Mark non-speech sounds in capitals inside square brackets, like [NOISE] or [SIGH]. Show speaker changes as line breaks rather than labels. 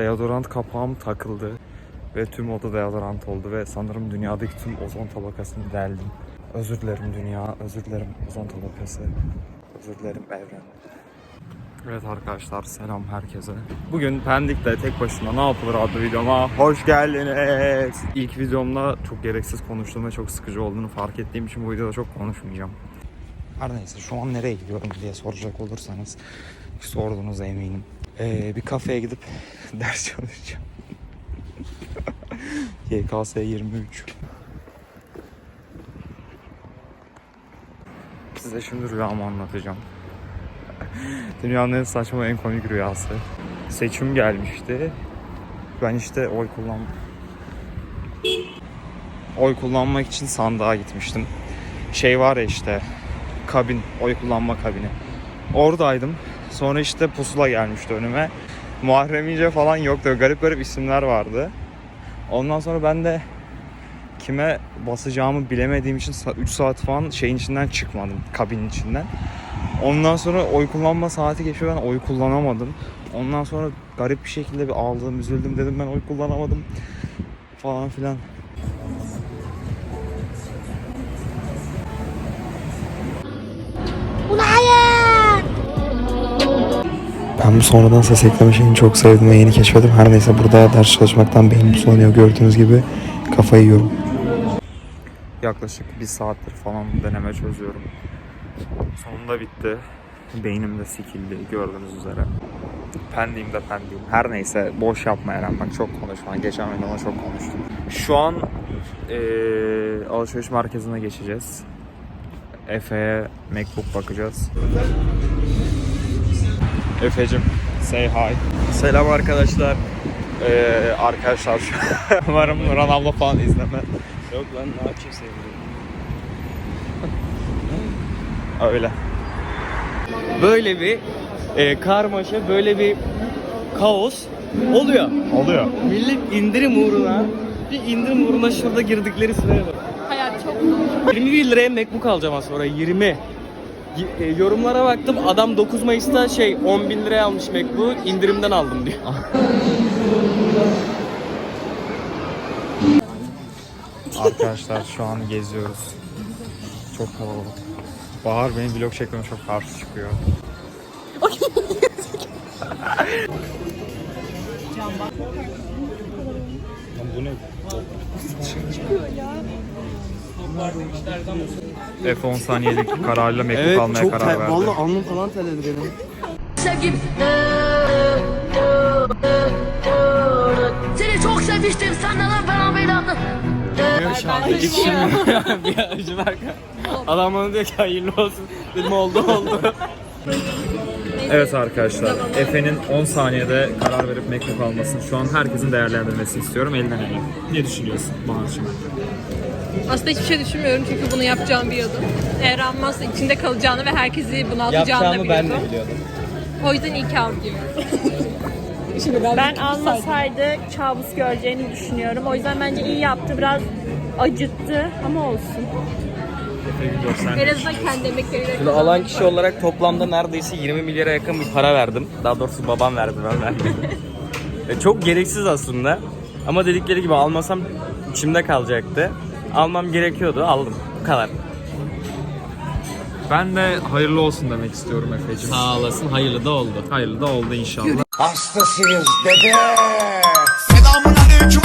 deodorant kapağım takıldı. Ve tüm oda deodorant oldu ve sanırım dünyadaki tüm ozon tabakasını deldim. Özür dilerim dünya, özür dilerim ozon tabakası. Özür dilerim evren. Evet arkadaşlar selam herkese. Bugün Pendik'te tek başına ne yapılır adlı videoma hoş geldiniz. İlk videomda çok gereksiz konuştuğum ve çok sıkıcı olduğunu fark ettiğim için bu videoda çok konuşmayacağım. Her neyse şu an nereye gidiyorum diye soracak olursanız sorduğunuza eminim. Ee, bir kafeye gidip [LAUGHS] ders çalışacağım. [LAUGHS] YKS 23. Size şimdi rüyamı anlatacağım. [LAUGHS] Dünyanın en saçma en komik rüyası. Seçim gelmişti. Ben işte oy kullan oy kullanmak için sandığa gitmiştim. Şey var ya işte kabin, oy kullanma kabini. Oradaydım. Sonra işte pusula gelmişti önüme. Muharrem İnce falan yoktu. Garip garip isimler vardı. Ondan sonra ben de kime basacağımı bilemediğim için 3 saat falan şeyin içinden çıkmadım. Kabinin içinden. Ondan sonra oy kullanma saati geçiyor ben oy kullanamadım. Ondan sonra garip bir şekilde bir ağladım, üzüldüm dedim ben oy kullanamadım falan filan. Ben bu sonradan ses ekleme şeyini çok sevdim ve yeni keşfettim. Her neyse burada ders çalışmaktan beynim sulanıyor gördüğünüz gibi. Kafayı yiyorum. Yaklaşık bir saattir falan deneme çözüyorum. Sonunda bitti. Beynim de sikildi gördüğünüz üzere. Pendiyim de pendiyim. Her neyse boş yapma Eren bak çok konuşma. Geçen videoda çok konuştum. Şu an eee, alışveriş merkezine geçeceğiz. Efe'ye MacBook bakacağız. Efe'cim say hi.
Selam arkadaşlar.
Ee, arkadaşlar [LAUGHS] umarım Nurhan abla falan izleme.
Yok lan ne yapayım sevgilim.
Öyle.
Böyle bir e, karmaşa, böyle bir kaos oluyor.
Oluyor.
Millet indirim uğruna, bir indirim uğruna şurada girdikleri sıraya bak.
Hayat çok
21 liraya MacBook alacağım az sonra 20. E, yorumlara baktım adam 9 Mayıs'ta şey 10 bin liraya almış MacBook indirimden aldım diyor. [LAUGHS]
Arkadaşlar şu an geziyoruz. Çok kalabalık. Bahar benim vlog çekmeme çok karşı çıkıyor. [LAUGHS] bu ne? F10 saniyelik [LAUGHS] kararla mektup almaya karar verdi.
alnım falan terledi benim.
Seni çok sevmiştim senden falan belanı
bir acı var. Adam bana diyor ki hayırlı olsun. Dedim oldu oldu.
Evet arkadaşlar, Efe'nin 10 saniyede karar verip mektup almasını şu an herkesin değerlendirmesini istiyorum. Elinden ele. Ne düşünüyorsun Bahar'cığım?
Aslında hiçbir şey düşünmüyorum çünkü bunu yapacağım biliyordum. Eğer almazsa içinde kalacağını ve herkesi bunaltacağını da
Yapacağımı
biliyordum.
ben de biliyordum.
O yüzden iyi ki aldım. [LAUGHS]
Ben almasaydı kabus göreceğini düşünüyorum. O yüzden bence iyi yaptı. Biraz acıttı ama olsun.
En azından kendi emekleriyle
Bunu alan kişi olarak toplamda neredeyse 20 milyara yakın bir para verdim. Daha doğrusu babam verdi ben vermedim. [LAUGHS] E, Çok gereksiz aslında. Ama dedikleri gibi almasam içimde kalacaktı almam gerekiyordu. Aldım. Bu kadar.
Ben de hayırlı olsun demek istiyorum Efe'cim.
Sağ olasın. Hayırlı da oldu.
Hayırlı da oldu inşallah.
Hastasıyız dede. Selamun aleyküm